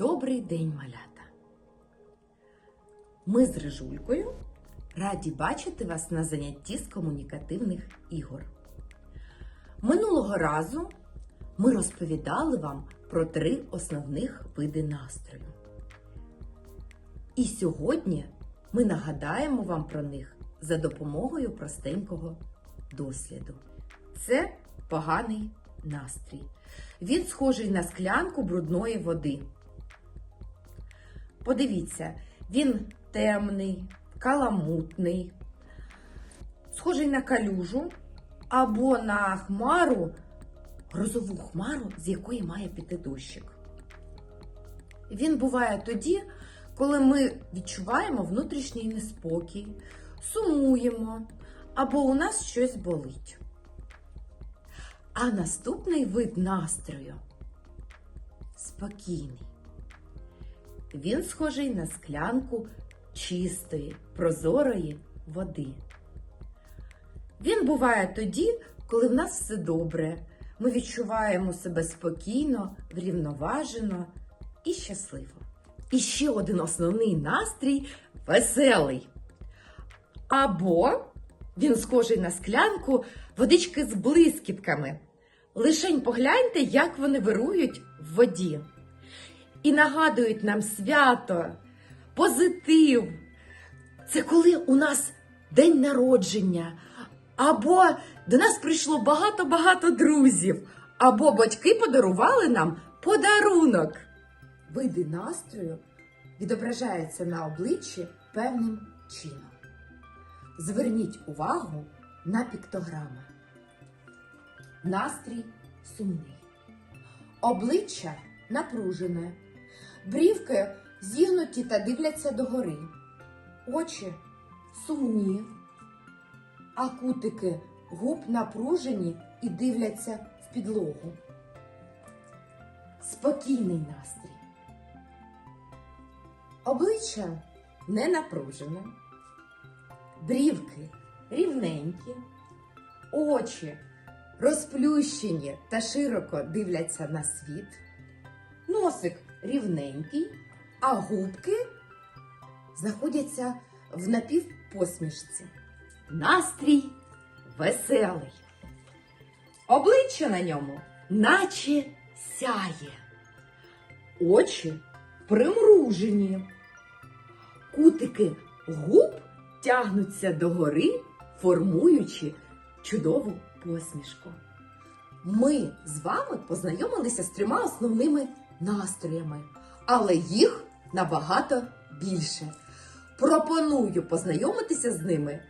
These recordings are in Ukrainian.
Добрий день, малята! Ми з Рижулькою раді бачити вас на занятті з комунікативних ігор. Минулого разу ми розповідали вам про три основних види настрою. І сьогодні ми нагадаємо вам про них за допомогою простенького досліду. Це поганий настрій. Він схожий на склянку брудної води. Подивіться, він темний, каламутний, схожий на калюжу або на хмару, грозову хмару, з якої має піти дощик. Він буває тоді, коли ми відчуваємо внутрішній неспокій, сумуємо або у нас щось болить. А наступний вид настрою спокійний. Він схожий на склянку чистої, прозорої води. Він буває тоді, коли в нас все добре. Ми відчуваємо себе спокійно, врівноважено і щасливо. І ще один основний настрій веселий. Або він схожий на склянку водички з блискітками. Лишень погляньте, як вони вирують в воді. І нагадують нам свято, позитив. Це коли у нас день народження, або до нас прийшло багато-багато друзів, або батьки подарували нам подарунок. Види настрою відображаються на обличчі певним чином. Зверніть увагу на піктограми. Настрій сумний. Обличчя напружене. Брівки зігнуті та дивляться догори. Очі сумні, а кутики губ напружені і дивляться в підлогу. Спокійний настрій. Обличчя не напружене. Брівки рівненькі, очі розплющені та широко дивляться на світ. Носик рівненький, а губки знаходяться в напівпосмішці. Настрій веселий. Обличчя на ньому наче сяє. Очі примружені. Кутики губ тягнуться догори, формуючи чудову посмішку. Ми з вами познайомилися з трьома основними настроями, але їх набагато більше. Пропоную познайомитися з ними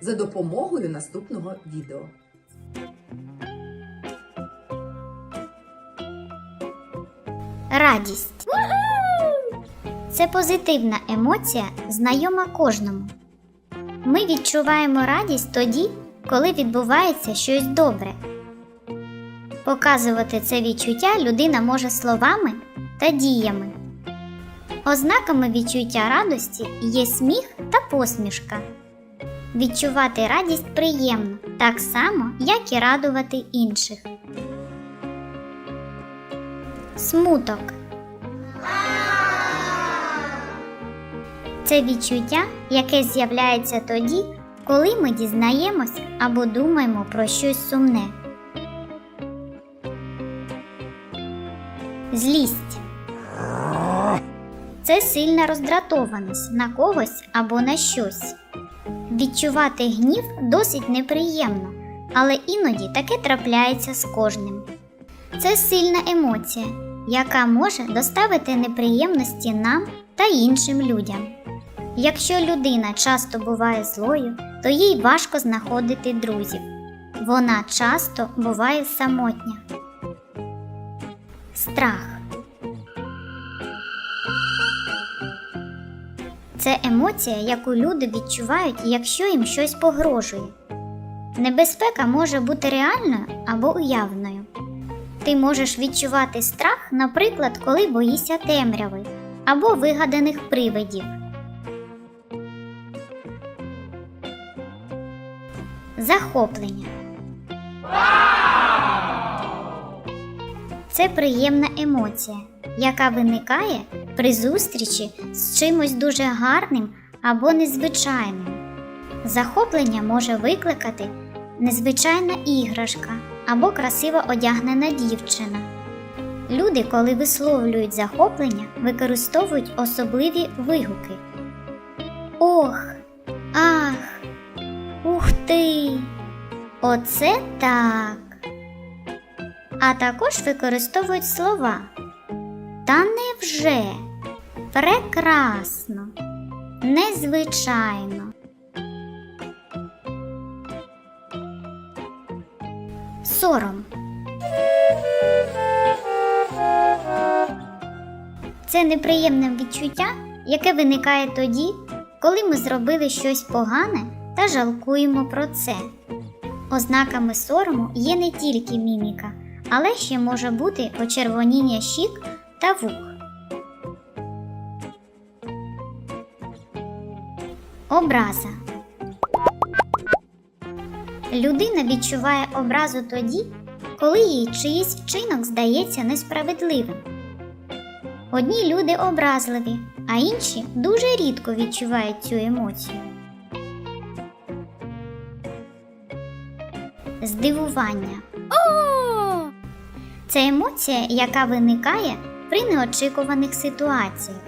за допомогою наступного відео. Радість. Це позитивна емоція, знайома кожному. Ми відчуваємо радість тоді, коли відбувається щось добре. Показувати це відчуття людина може словами та діями. Ознаками відчуття радості є сміх та посмішка. Відчувати радість приємно, так само, як і радувати інших. Смуток. Це відчуття, яке з'являється тоді, коли ми дізнаємось або думаємо про щось сумне. Злість. Це сильна роздратованість на когось або на щось. Відчувати гнів досить неприємно, але іноді таке трапляється з кожним. Це сильна емоція, яка може доставити неприємності нам та іншим людям. Якщо людина часто буває злою, то їй важко знаходити друзів. Вона часто буває самотня. Страх це емоція, яку люди відчувають, якщо їм щось погрожує. Небезпека може бути реальною або уявною. Ти можеш відчувати страх, наприклад, коли боїшся темряви або вигаданих привидів. Захоплення. Це приємна емоція, яка виникає при зустрічі з чимось дуже гарним або незвичайним. Захоплення може викликати незвичайна іграшка або красиво одягнена дівчина. Люди, коли висловлюють захоплення, використовують особливі вигуки. Ох, ах, ух ти! Оце так. А також використовують слова. Та невже? Прекрасно, незвичайно. Сором. Це неприємне відчуття, яке виникає тоді, коли ми зробили щось погане та жалкуємо про це. Ознаками сорому є не тільки міміка, але ще може бути почервоніння щік та вух. Образа. Людина відчуває образу тоді, коли їй чиїсь вчинок здається несправедливим. Одні люди образливі, а інші дуже рідко відчувають цю емоцію. Здивування. Це емоція, яка виникає при неочікуваних ситуаціях.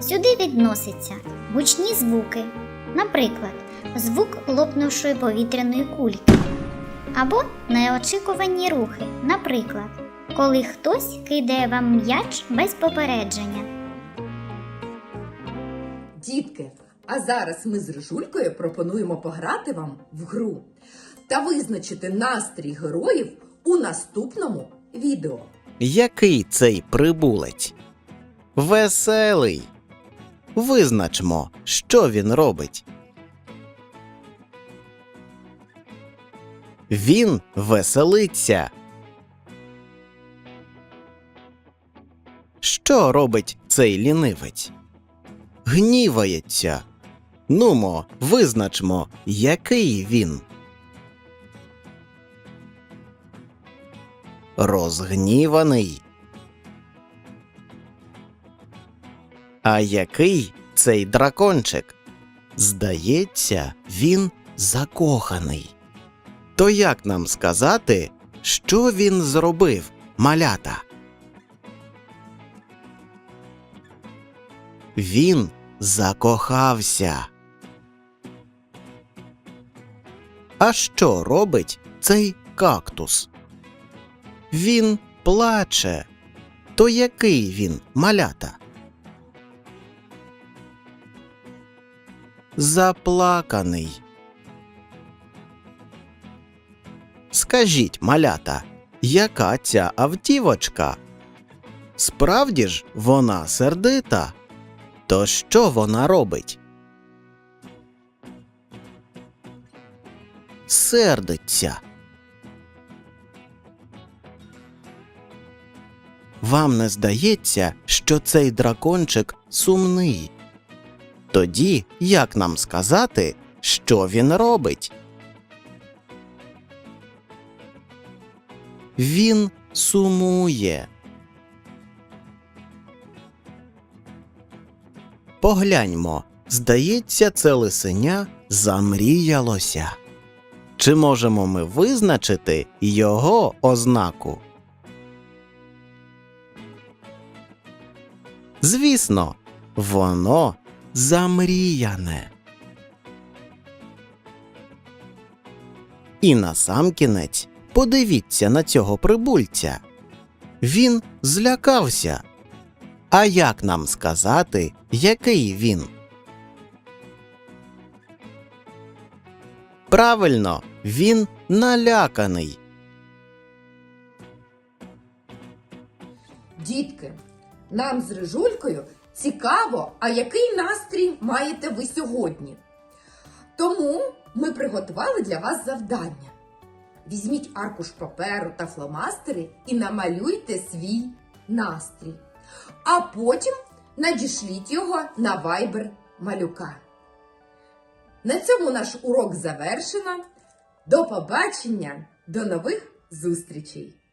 Сюди відносяться гучні звуки, наприклад, звук лопнувшої повітряної кульки, або неочікувані рухи, наприклад, коли хтось кидає вам м'яч без попередження. Дітки, а зараз ми з Рижулькою пропонуємо пограти вам в гру та визначити настрій героїв у наступному відео. Який цей прибулець? Веселий. Визначмо, що він робить. Він веселиться. Що робить цей лінивець? Гнівається. Нумо, визначмо, який він. Розгніваний. А який цей дракончик? Здається, він закоханий. То як нам сказати, що він зробив, малята? Він закохався. А що робить цей кактус? Він плаче. То який він малята? Заплаканий. Скажіть, малята, яка ця автівочка? Справді ж вона сердита? То що вона робить? Сердиться. Вам не здається, що цей дракончик сумний? Тоді як нам сказати, що він робить? Він сумує. Погляньмо, здається, це лисеня замріялося. Чи можемо ми визначити його ознаку? Звісно, воно замріяне. І насамкінець подивіться на цього прибульця. Він злякався. А як нам сказати, який він? Правильно, він наляканий. Нам з Рижулькою цікаво, а який настрій маєте ви сьогодні. Тому ми приготували для вас завдання. Візьміть аркуш паперу та фломастери і намалюйте свій настрій. А потім надішліть його на вайбер малюка. На цьому наш урок завершено. До побачення, до нових зустрічей!